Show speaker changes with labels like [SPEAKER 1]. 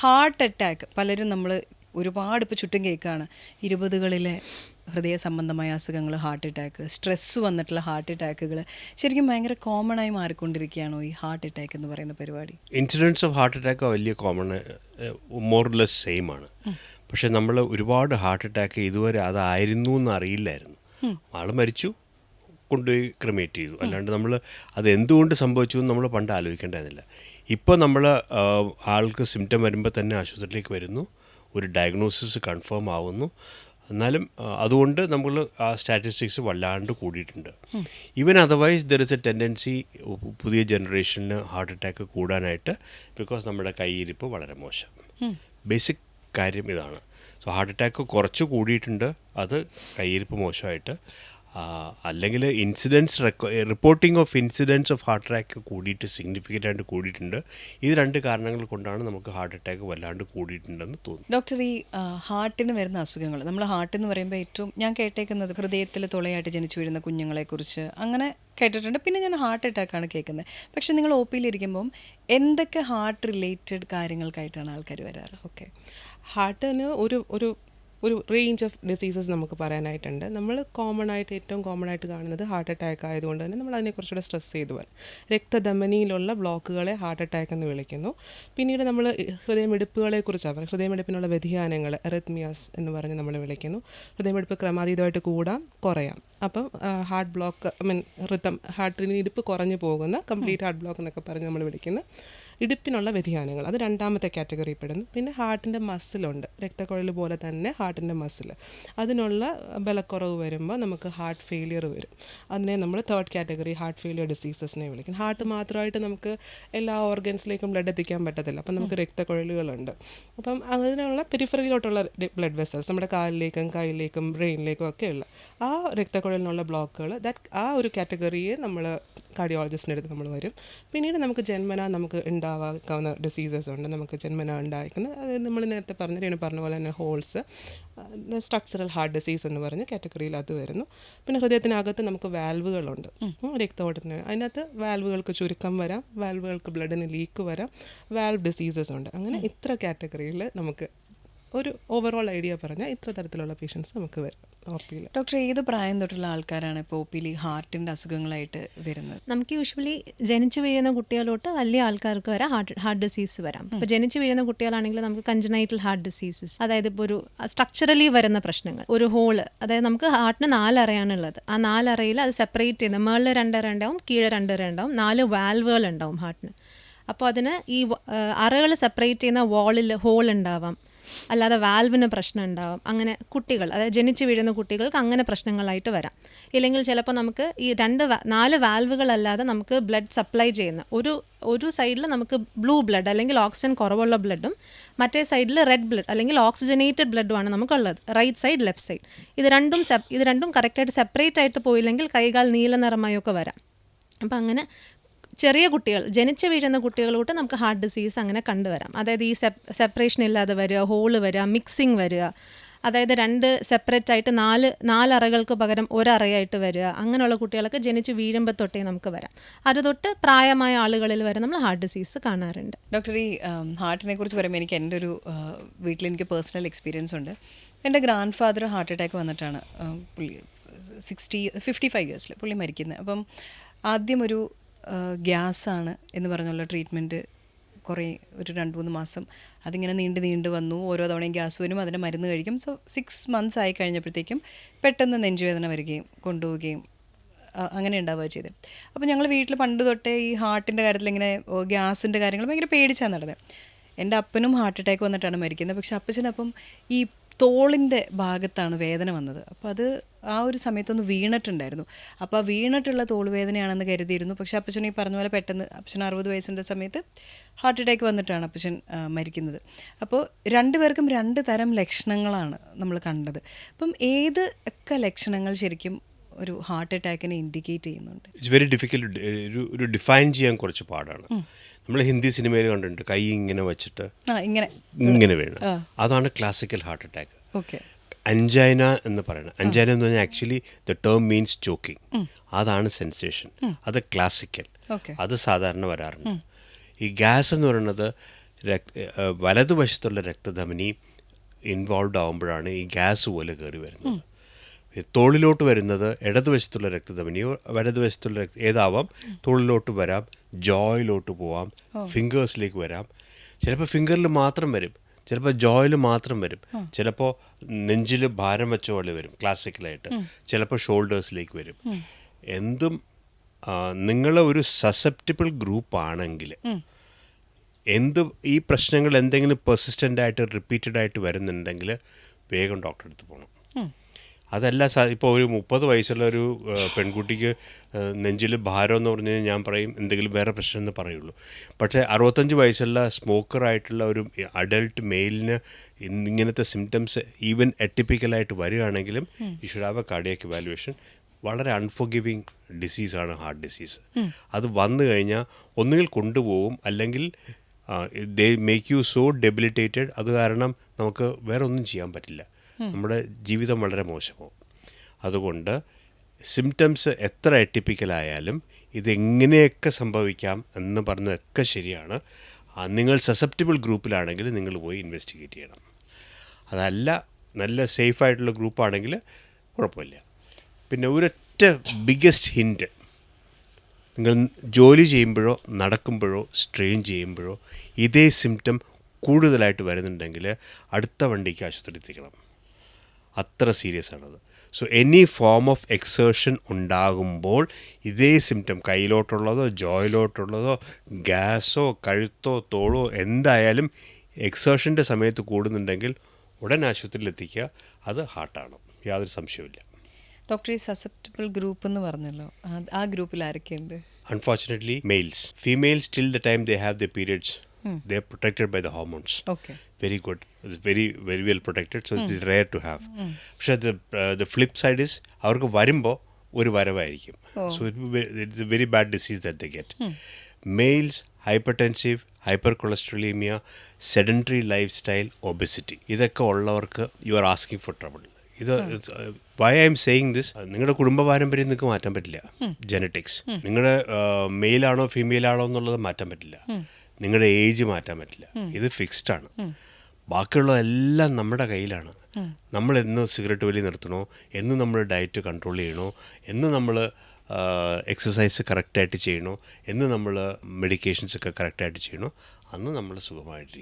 [SPEAKER 1] Heart attack പലരും നമ്മൾ ഒരുപാട് ഇപ്പോൾ ചുറ്റും കേൾക്കുകയാണ് ഇരുപതുകളിലെ ഹൃദയ സംബന്ധമായ അസുഖങ്ങൾ ഹാർട്ട് അറ്റാക്ക് സ്ട്രെസ്സ് വന്നിട്ടുള്ള ഹാർട്ട് അറ്റാക്കുകൾ ശരിക്കും ഭയങ്കര കോമൺ ആയി മാറിക്കൊണ്ടിരിക്കുകയാണോ ഈ ഹാർട്ട് അറ്റാക്ക് എന്ന് പറയുന്ന പരിപാടി?
[SPEAKER 2] ഇൻസിഡൻസ് ഓഫ് ഹാർട്ട് അറ്റാക്ക് വലിയ common more or less same ആണ്. പക്ഷെ നമ്മൾ ഒരുപാട് ഹാർട്ട് അറ്റാക്ക് ഇതുവരെ അതായിരുന്നു എന്ന് അറിയില്ലായിരുന്നു. ആൾ മരിച്ചു കൊണ്ടുപോയി ക്രിമേറ്റ് ചെയ്തു. അല്ലാണ്ട് നമ്മൾ അത് എന്തുകൊണ്ട് സംഭവിച്ചു എന്ന് നമ്മൾ പണ്ട് ആലോചിക്കേണ്ടതില്ല. ഇപ്പോൾ നമ്മൾ ആൾക്ക് സിംറ്റം വരുമ്പോൾ തന്നെ ആശുപത്രിയിലേക്ക് വരുന്നു. ഒരു ഡയഗ്നോസിസ് കൺഫേം ആവുന്നു. എന്നാലും അതുകൊണ്ട് നമ്മൾ ആ സ്റ്റാറ്റിസ്റ്റിക്സ് വല്ലാണ്ട് കൂടിയിട്ടുണ്ട്. Even otherwise there is a tendency പുതിയ ജനറേഷന് ഹാർട്ട് അറ്റാക്ക് കൂടാനായിട്ട് ബിക്കോസ് നമ്മുടെ കൈയിരിപ്പ് വളരെ മോശം. ബേസിക് കാര്യം ഇതാണ്. സോ ഹാർട്ട് അറ്റാക്ക് കുറച്ച് കൂടിയിട്ടുണ്ട്. അത് കൈയിരിപ്പ് മോശമായിട്ട്. അല്ലെങ്കിൽ incidence reporting of incidence of heart attack കൂടിയിട്ട് സിഗ്നിഫിക്കന്റ് ആയിട്ട് കൂടിയിട്ടുണ്ട്. ഇത് രണ്ട് കാരണങ്ങൾ കൊണ്ടാണ് നമുക്ക് ഹാർട്ട് അറ്റാക്ക് വല്ലാണ്ട് കൂടിയിട്ടുണ്ടെന്ന് തോന്നുന്നു.
[SPEAKER 1] ഡോക്ടർ ഈ ഹാർട്ടിന് വരുന്ന അസുഖങ്ങൾ നമ്മൾ ഹാർട്ട് എന്ന് പറയുമ്പോൾ ഏറ്റവും ഞാൻ കേട്ടേക്കുന്നത് ഹൃദയത്തിൽ തുളയായിട്ട് ജനിച്ചു വീഴുന്ന കുഞ്ഞുങ്ങളെക്കുറിച്ച് അങ്ങനെ കേട്ടിട്ടുണ്ട്. പിന്നെ ഞാൻ ഹാർട്ട് അറ്റാക്കാണ് കേൾക്കുന്നത്. പക്ഷേ നിങ്ങൾ ഒ പിയിലിരിക്കുമ്പം എന്തൊക്കെ ഹാർട്ട് റിലേറ്റഡ് കാര്യങ്ങൾക്കായിട്ടാണ് ആൾക്കാർ വരാറ്? ഓക്കെ
[SPEAKER 3] ഹാർട്ടിന് ഒരു ഒരു ഒരു റേഞ്ച് ഓഫ് ഡിസീസസ് നമുക്ക് പറയാനായിട്ടുണ്ട്. നമ്മൾ കോമൺ ആയിട്ട് ഏറ്റവും കോമൺ ആയിട്ട് കാണുന്നത് ഹാർട്ട് അറ്റാക്ക് ആയതുകൊണ്ട് തന്നെ നമ്മൾ അതിനെക്കുറിച്ചുകൂടെ സ്ട്രെസ് ചെയ്തു വരും. രക്തധമനിയിലുള്ള ബ്ലോക്കുകളെ ഹാർട്ട് അറ്റാക്ക് എന്ന് വിളിക്കുന്നു. പിന്നീട് നമ്മൾ ഹൃദയമിടിപ്പുകളെ കുറിച്ചാണ് ഹൃദയമിടിപ്പിനുള്ള വ്യതിയാനങ്ങൾ എറിത്മിയാസ് എന്ന് പറഞ്ഞ് നമ്മൾ വിളിക്കുന്നു. ഹൃദയമിടിപ്പ് ക്രമാതീതമായിട്ട് കൂടാം കുറയാം. അപ്പം heart block I mean rhythm ഹാർട്ടിന് ഇടുപ്പ് കുറഞ്ഞു പോകുന്ന കംപ്ലീറ്റ് ഹാർട്ട് ബ്ലോക്ക് എന്നൊക്കെ പറഞ്ഞ് നമ്മൾ വിളിക്കുന്നു. ഇടുപ്പിനുള്ള വ്യതിയാനങ്ങൾ അത് രണ്ടാമത്തെ കാറ്റഗറി പെടുന്നു. പിന്നെ ഹാർട്ടിന്റെ മസിലുണ്ട് രക്തക്കുഴൽ പോലെ തന്നെ ഹാർട്ടിന്റെ മസിൽ അതിനുള്ള ബലക്കുറവ് വരുമ്പോൾ നമുക്ക് ഹാർട്ട് ഫെയിലിയർ വരും. അതിനെ നമ്മൾ തേർഡ് കാറ്റഗറി ഹാർട്ട് ഫെയിലിയർ ഡിസീസസിനെ വിളിക്കും. ഹാർട്ട് മാത്രമായിട്ട് നമുക്ക് എല്ലാ ഓർഗൻസിലേക്കും ബ്ലഡ് എത്തിക്കാൻ പറ്റത്തില്ല. അപ്പം നമുക്ക് രക്തക്കുഴലുകളുണ്ട്. അപ്പം അതിനുള്ള പെരിഫറിയിലോട്ടുള്ള ബ്ലഡ് വെസൽസ് നമ്മുടെ കാലിലേക്കും കയ്യിലേക്കും ബ്രെയിനിലേക്കും ഒക്കെ ഉള്ള ആ രക്തക്കുഴലിനുള്ള ബ്ലോക്കുകൾ ദാറ്റ് ആ ഒരു കാറ്റഗറിയെ നമ്മൾ കാർഡിയോളജിസ്റ്റിന്റെ അടുത്ത് നമ്മൾ വരും. പിന്നീട് നമുക്ക് ജന്മന നമുക്ക് ഉണ്ടാവാക്കാവുന്ന ഡിസീസസ് ഉണ്ട്. നമുക്ക് ജന്മന ഉണ്ടായിരിക്കുന്ന അത് നമ്മൾ നേരത്തെ പറഞ്ഞ രേണു പറഞ്ഞ പോലെ തന്നെ ഹോൾസ് സ്ട്രക്ചറൽ ഹാർട്ട് ഡിസീസ് എന്ന് പറഞ്ഞ് കാറ്റഗറിയിൽ അത് വരുന്നു. പിന്നെ ഹൃദയത്തിനകത്ത് നമുക്ക് വാൽവുകളുണ്ട് ഉം, രക്തഓട്ടത്തിന്. അതിനകത്ത് വാൽവുകൾക്ക് ചുരുക്കം വരാം. വാൽവുകൾക്ക് ബ്ലഡിന് ലീക്ക് വരാം. വാൽവ് ഡിസീസസ് ഉണ്ട്. അങ്ങനെ ഇത്ര കാറ്റഗറിയിൽ നമുക്ക് ഒരു ഓവറോൾ ഐഡിയ പറഞ്ഞാൽ ഇത്ര തരത്തിലുള്ള പേഷ്യൻസ് നമുക്ക് വരും
[SPEAKER 1] ഡോക്ടർ ഏത് പ്രായം തൊട്ടുള്ള ആൾക്കാരാണ് ഇപ്പോൾ ഒ പിയിൽ ഹാർട്ടിന്റെ അസുഖങ്ങളായിട്ട് വരുന്നത്?
[SPEAKER 4] നമുക്ക് യൂഷ്വലി ജനിച്ചു വീഴുന്ന കുട്ടികളോട്ട് വലിയ ആൾക്കാർക്ക് വരെ ഹാർട്ട് ഹാർട്ട് ഡിസീസ് വരാം. ഇപ്പോൾ ജനിച്ചു വീഴുന്ന കുട്ടികളാണെങ്കിൽ നമുക്ക് കഞ്ചനൈറ്റൽ ഹാർട്ട് ഡിസീസസ് അതായത് ഇപ്പോൾ ഒരു സ്ട്രക്ചറലി വരുന്ന പ്രശ്നങ്ങൾ. ഒരു ഹോൾ അതായത് നമുക്ക് ഹാർട്ടിന് നാലറയാണുള്ളത്. ആ നാലറയിൽ അത് സെപ്പറേറ്റ് ചെയ്യുന്നത് മേളിൽ രണ്ടര ഉണ്ടാവും കീഴെ രണ്ടര ഉണ്ടാവും നാല് വാൽവുകൾ ഉണ്ടാവും ഹാർട്ടിന് അപ്പോൾ അതിന് ഈ അറകൾ സെപ്പറേറ്റ് ചെയ്യുന്ന വാളിൽ ഹോൾ ഉണ്ടാവാം. അല്ലാതെ വാൽവിന് പ്രശ്നം ഉണ്ടാവും. അങ്ങനെ കുട്ടികൾ അതായത് ജനിച്ചു വീഴുന്ന കുട്ടികൾക്ക് അങ്ങനെ പ്രശ്നങ്ങളായിട്ട് വരാം. ഇല്ലെങ്കിൽ ചിലപ്പോൾ നമുക്ക് ഈ രണ്ട് നാല് വാൽവുകളല്ലാതെ നമുക്ക് ബ്ലഡ് സപ്ലൈ ചെയ്യുന്ന ഒരു ഒരു സൈഡിൽ നമുക്ക് ബ്ലൂ ബ്ലഡ് അല്ലെങ്കിൽ ഓക്സിജൻ കുറവുള്ള ബ്ലഡും മറ്റേ സൈഡിൽ റെഡ് ബ്ലഡ് അല്ലെങ്കിൽ ഓക്സിജനേറ്റഡ് ബ്ലഡുമാണ് നമുക്കുള്ളത്. റൈറ്റ് സൈഡ് ലെഫ്റ്റ് സൈഡ് ഇത് രണ്ടും ഇത് രണ്ടും കറക്റ്റായിട്ട് സെപ്പറേറ്റ് ആയിട്ട് പോയില്ലെങ്കിൽ കൈകാൽ നീല നിറമായൊക്കെ വരാം. അപ്പം അങ്ങനെ ചെറിയ കുട്ടികൾ ജനിച്ചു വീഴുന്ന കുട്ടികളോട്ട് നമുക്ക് ഹാർട്ട് ഡിസീസ് അങ്ങനെ കണ്ടുവരാം. അതായത് ഈ സെപ്പറേഷൻ ഇല്ലാതെ വരിക ഹോൾ വരിക മിക്സിങ് വരിക. അതായത് രണ്ട് സെപ്പറേറ്റ് ആയിട്ട് നാല് നാലറകൾക്ക് പകരം ഒരറയായിട്ട് വരിക. അങ്ങനെയുള്ള കുട്ടികളൊക്കെ ജനിച്ച് വീഴുമ്പോൾ തൊട്ടേ നമുക്ക് വരാം. അത് തൊട്ട് പ്രായമായ ആളുകളിൽ വരെ നമ്മൾ ഹാർട്ട് ഡിസീസ് കാണാറുണ്ട്.
[SPEAKER 1] ഡോക്ടർ ഈ ഹാർട്ടിനെ കുറിച്ച് പറയുമ്പോൾ എനിക്ക് എന്റെ ഒരു വീട്ടിൽ എനിക്ക് പേഴ്സണൽ എക്സ്പീരിയൻസ് ഉണ്ട്. എന്റെ ഗ്രാൻഡ് ഫാദർ ഹാർട്ട് അറ്റാക്ക് വന്നിട്ടാണ് പുള്ളി സിക്സ്റ്റി ഫിഫ്റ്റി ഫൈവ് ഇയേഴ്സിൽ പുള്ളി മരിക്കുന്നത് അപ്പം ആദ്യം ഒരു ഗ്യാസാണ് എന്ന് പറഞ്ഞുള്ള ട്രീറ്റ്മെന്റ് കുറേ ഒരു രണ്ട് മൂന്ന് മാസം അതിങ്ങനെ നീണ്ട് നീണ്ട് വന്നു. ഓരോ തവണയും ഗ്യാസ് വരും അതിന് മരുന്ന് കഴിക്കും. സോ സിക്സ് മന്ത്സ് ആയി കഴിഞ്ഞപ്പോഴത്തേക്കും പെട്ടെന്ന് നെഞ്ചുവേദന വരികയും കൊണ്ടുപോവുകയും അങ്ങനെ ഉണ്ടാവുക ചെയ്തത്. അപ്പോൾ ഞങ്ങൾ വീട്ടിൽ പണ്ട് തൊട്ടേ ഈ ഹാർട്ടിന്റെ കാര്യത്തിൽ ഇങ്ങനെ ഗ്യാസിന്റെ കാര്യങ്ങൾ ഭയങ്കര പേടിച്ചാണ് നടന്നത്. എന്റെ അപ്പനും ഹാർട്ട് അറ്റാക്ക് വന്നിട്ടാണ് മരിക്കുന്നത്. പക്ഷെ അപ്പച്ചനപ്പം ഈ തോളിന്റെ ഭാഗത്താണ് വേദന വന്നത്. അപ്പോൾ അത് ആ ഒരു സമയത്തൊന്ന് വീണിട്ടുണ്ടായിരുന്നു. അപ്പോൾ ആ വീണിട്ടുള്ള തോൾ വേദനയാണെന്ന് കരുതിയിരുന്നു. പക്ഷെ അപ്പച്ചൻ ഈ പറഞ്ഞ പോലെ പെട്ടെന്ന് അപ്പച്ചൻ അറുപത് വയസ്സിന്റെ സമയത്ത് ഹാർട്ട് അറ്റാക്ക് വന്നിട്ടാണ് അപ്പച്ചൻ മരിക്കുന്നത്. അപ്പോൾ രണ്ടുപേർക്കും രണ്ട് തരം ലക്ഷണങ്ങളാണ് നമ്മൾ കണ്ടത്. അപ്പം ഏത് ഒക്കെ ലക്ഷണങ്ങൾ ശരിക്കും ഒരു ഹാർട്ട് അറ്റാക്കിനെ ഇൻഡിക്കേറ്റ് ചെയ്യുന്നുണ്ട്.
[SPEAKER 2] ഇറ്റ്സ് വെരി ഡിഫിക്കൽട്ട് ഒരു ഡിഫൈൻ ചെയ്യാൻ കുറച്ച് പാടാണ്. നമ്മൾ ഹിന്ദി സിനിമയിൽ കണ്ടിട്ടുണ്ട് കൈ ഇങ്ങനെ വെച്ചിട്ട്
[SPEAKER 1] ഇങ്ങനെ.
[SPEAKER 2] ഇങ്ങനെ വീണ. അതാണ് classical heart attack
[SPEAKER 1] okay
[SPEAKER 2] angina എന്ന് പറയുന്നത്. അഞ്ചൈന എന്ന് പറഞ്ഞാൽ actually the term means choking അതാണ് സെൻസേഷൻ അത് ക്ലാസിക്കൽ. അത് സാധാരണ വരാറുണ്ട്. ഈ ഗ്യാസ് എന്ന് പറയുന്നത് വലതുവശത്തുള്ള രക്തധമനി ഇൻവോൾവ് ആകുമ്പോഴാണ് ഈ ഗ്യാസ് പോലെ കയറി വരുന്നത്. തോളിലോട്ട് വരുന്നത് ഇടതുവശത്തുള്ള രക്തധമനിയോ വലതുവശത്തുള്ള രക്ത ഏതാവാം? തോളിലോട്ട് വരാം ജോയിലോട്ട് പോവാം ഫിംഗേഴ്സിലേക്ക് വരാം. ചിലപ്പോൾ ഫിംഗറിൽ മാത്രം വരും ചിലപ്പോൾ ജോയിൽ മാത്രം വരും ചിലപ്പോൾ നെഞ്ചിൽ ഭാരം വെച്ച പോലെ വരും ക്ലാസിക്കലായിട്ട്. ചിലപ്പോൾ ഷോൾഡേഴ്സിലേക്ക് വരും. എന്തും നിങ്ങളെ ഒരു സസെപ്റ്റബിൾ ഗ്രൂപ്പ് ആണെങ്കിൽ എന്ത് ഈ പ്രശ്നങ്ങൾ എന്തെങ്കിലും പെർസിസ്റ്റന്റ് ആയിട്ട് റിപ്പീറ്റഡ് ആയിട്ട് വരുന്നുണ്ടെങ്കിൽ വേഗം ഡോക്ടറെ അടുത്ത് പോകണം അതല്ല ഇപ്പോൾ ഒരു മുപ്പത് വയസ്സുള്ള ഒരു പെൺകുട്ടിക്ക് നെഞ്ചിൽ ഭാരം എന്ന് പറഞ്ഞു കഴിഞ്ഞാൽ ഞാൻ പറയും എന്തെങ്കിലും വേറെ പ്രശ്നം എന്ന് പറയുള്ളൂ. പക്ഷേ അറുപത്തഞ്ച് വയസ്സുള്ള സ്മോക്കറായിട്ടുള്ള ഒരു അഡൾട്ട് മെയിലിന് ഇങ്ങനത്തെ സിംറ്റംസ് ഈവൻ എട്ടിപ്പിക്കലായിട്ട് വരികയാണെങ്കിലും ഈ should have a cardiac evaluation വളരെ അൺഫോർഗിവിങ് ഡിസീസാണ് ഹാർട്ട് ഡിസീസ് അത് വന്നു കഴിഞ്ഞാൽ ഒന്നുകിൽ കൊണ്ടുപോകും അല്ലെങ്കിൽ they make you so debilitated അത് കാരണം നമുക്ക് വേറെ ഒന്നും ചെയ്യാൻ പറ്റില്ല. നമ്മുടെ ജീവിതം വളരെ മോശമാവും. അതുകൊണ്ട് സിംറ്റംസ് എത്ര എട്ടിപ്പിക്കലായാലും ഇതെങ്ങനെയൊക്കെ സംഭവിക്കാം എന്ന് പറഞ്ഞതൊക്കെ ശരിയാണ്. നിങ്ങൾ സസെപ്റ്റബിൾ ഗ്രൂപ്പിലാണെങ്കിൽ നിങ്ങൾ പോയി ഇൻവെസ്റ്റിഗേറ്റ് ചെയ്യണം. അതല്ല നല്ല സേഫായിട്ടുള്ള ഗ്രൂപ്പാണെങ്കിൽ കുഴപ്പമില്ല. പിന്നെ ഒരൊറ്റ ബിഗ്ഗസ്റ്റ് ഹിന്റ് നിങ്ങൾ ജോലി ചെയ്യുമ്പോഴോ നടക്കുമ്പോഴോ സ്ട്രെയിൻ ചെയ്യുമ്പോഴോ ഇതേ സിംറ്റം കൂടുതലായിട്ട് വരുന്നുണ്ടെങ്കിൽ അടുത്ത വണ്ടിക്ക് ആശുപത്രി എത്തിക്കണം. അത്ര സീരിയസ് ആണത്. So any form of exertion ഉണ്ടാകുമ്പോൾ ഇതേ സിംറ്റം കയ്യിലോട്ടുള്ളതോ ജോയിലോട്ടുള്ളതോ ഗ്യാസോ കഴുത്തോ തോളോ എന്തായാലും എക്സേർഷന്റെ സമയത്ത് കൂടുന്നുണ്ടെങ്കിൽ ഉടൻ ആശുപത്രിയിൽ എത്തിക്കുക അത് ഹാർട്ടാണ് യാതൊരു സംശയവുമില്ല.
[SPEAKER 1] ഡോക്ടർ ഈ സസെപ്റ്റബിൾ ഗ്രൂപ്പ് എന്ന് പറഞ്ഞല്ലോ ആ- ഗ്രൂപ്പിൽ ആരൊക്കെയുണ്ട്?
[SPEAKER 2] Unfortunately males females till the time they have the periods they protected by the hormones
[SPEAKER 1] okay
[SPEAKER 2] Very good. It's very, very well protected. So it's rare to have. പക്ഷെ the, uh, the flip side is അവർക്ക് വരുമ്പോൾ ഒരു വരവായിരിക്കും. So it's a very bad disease that the get males hypertensive hypercholesterolemia sedentary lifestyle obesity ഇതൊക്കെ ഉള്ളവർക്ക് you are asking for trouble ഇത് why I am saying this നിങ്ങളുടെ കുടുംബ പാരമ്പര്യം നിങ്ങൾക്ക് മാറ്റാൻ പറ്റില്ല. ജനറ്റിക്സ് നിങ്ങളുടെ മെയിലാണോ ഫീമെയിൽ ആണോ എന്നുള്ളത് മാറ്റാൻ പറ്റില്ല. നിങ്ങളുടെ ഏജ് മാറ്റാൻ പറ്റില്ല. ഇത് ഫിക്സ്ഡ് ആണ്. ബാക്കിയുള്ള എല്ലാം നമ്മുടെ കയ്യിലാണ്. നമ്മൾ എന്ന് സിഗരറ്റ് വലി നിർത്തണോ? എന്ന് നമ്മൾ ഡയറ്റ് കൺട്രോൾ ചെയ്യണോ? എന്ന് നമ്മൾ എക്സസൈസ് കറക്റ്റായിട്ട് ചെയ്യണോ? എന്ന് നമ്മൾ മെഡിക്കേഷൻസ് ഒക്കെ കറക്റ്റായിട്ട് ചെയ്യണോ? അന്ന് നമ്മൾ സുഖമായിട്ടിരിക്കും.